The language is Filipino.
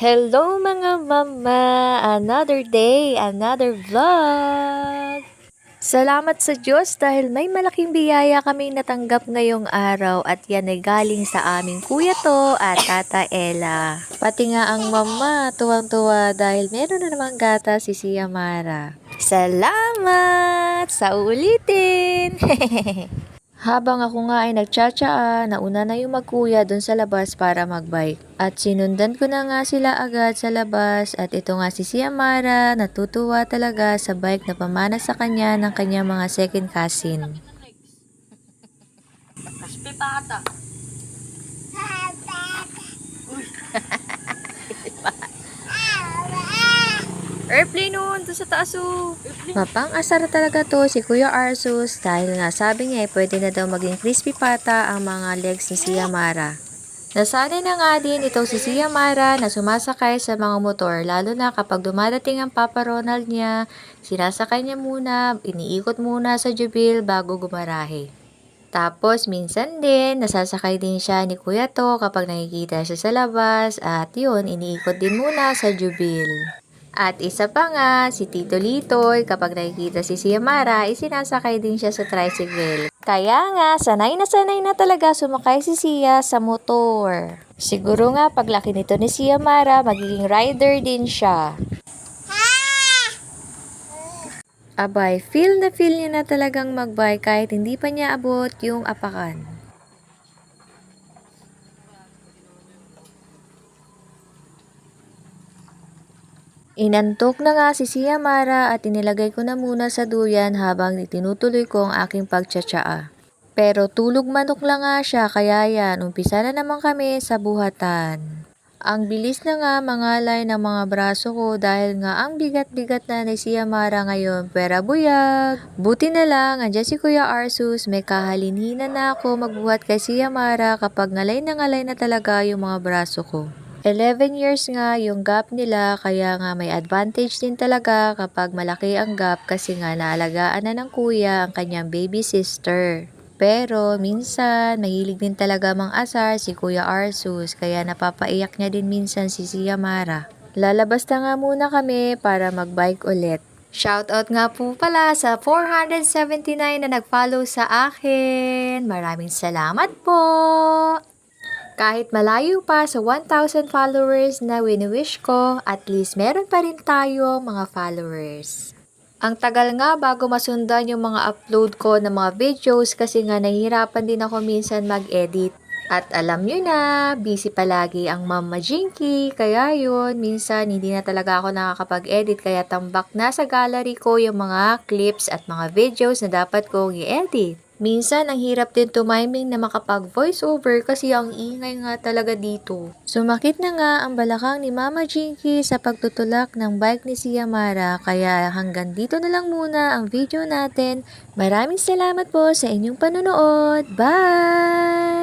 Hello mga mama! Another day, another vlog! Salamat sa Diyos dahil may malaking biyaya kaming natanggap ngayong araw at yan ay galing sa aming kuya to at tata Ella. Pati nga ang mama, tuwang-tuwa dahil meron na namang gata si Sia Mara. Salamat sa ulitin! Habang ako nga ay nagtsatsaa, nauna na yung magkuya dun sa labas para magbike. At sinundan ko na nga sila agad sa labas at ito nga si Siamara, natutuwa talaga sa bike na pamana sa kanya ng kanyang mga second cousin. Kaspi pa nun, doon sa taas oh. Mapang asar talaga to si Kuya Arsus dahil nga sabi niya ay pwede na daw maging crispy pata ang mga legs ni Siamara. Nasanay na nga din itong si Siamara na sumasakay sa mga motor lalo na kapag dumadating ang Papa Ronald niya, sinasakay niya muna, iniikot muna sa jubil bago gumarahe. Tapos minsan din, nasasakay din siya ni Kuya To kapag nakikita siya sa labas at yun, iniikot din muna sa jubil. At isa pa nga, si Tito Litoy, kapag nakikita si Siamara, isinasakay din siya sa tricycle. Kaya nga, sanay na sanay na talaga sumakay si Sia sa motor. Siguro nga, paglaki nito ni Siamara, magiging rider din siya. Abay, feel na feel niya na talagang magbike kahit hindi pa niya abot yung apakan. Inantok na nga si Siamara at inilagay ko na muna sa duyan habang tinutuloy ko ang aking pagtsatsaa. Pero tulog manok lang nga siya kaya yan, umpisa na naman kami sa buhatan. Ang bilis na nga mangalay ng mga braso ko dahil nga ang bigat-bigat na ni Siamara ngayon pera buyag. Buti na lang, andyan si Kuya Arsus, may kahalinhina na ako magbuhat kay Siamara kapag ngalay na ngalay na talaga yung mga braso ko. 11 years nga yung gap nila kaya nga may advantage din talaga kapag malaki ang gap kasi nga naalagaan na ng kuya ang kanyang baby sister. Pero minsan mahilig din talaga mang asar si Kuya Arsus kaya napapaiyak niya din minsan si Siamara. Lalabas na nga muna kami para magbike ulit. Shoutout nga po pala sa 479 na nag-follow sa akin. Maraming salamat po! Kahit malayo pa sa 1,000 followers na wini-wish ko, at least meron pa rin tayo mga followers. Ang tagal nga bago masundan yung mga upload ko ng mga videos kasi nga nahihirapan din ako minsan mag-edit. At alam nyo na, busy palagi ang Mama Jinky, kaya yun, minsan hindi na talaga ako nakakapag-edit kaya tambak na sa gallery ko yung mga clips at mga videos na dapat kong i-edit. Minsan, ang hirap din tumiming na makapag voiceover kasi ang ingay nga talaga dito. Sumakit na nga ang balakang ni Mama Jinky sa pagtutulak ng bike ni Siamara kaya hanggang dito na lang muna ang video natin. Maraming salamat po sa inyong panonood. Bye!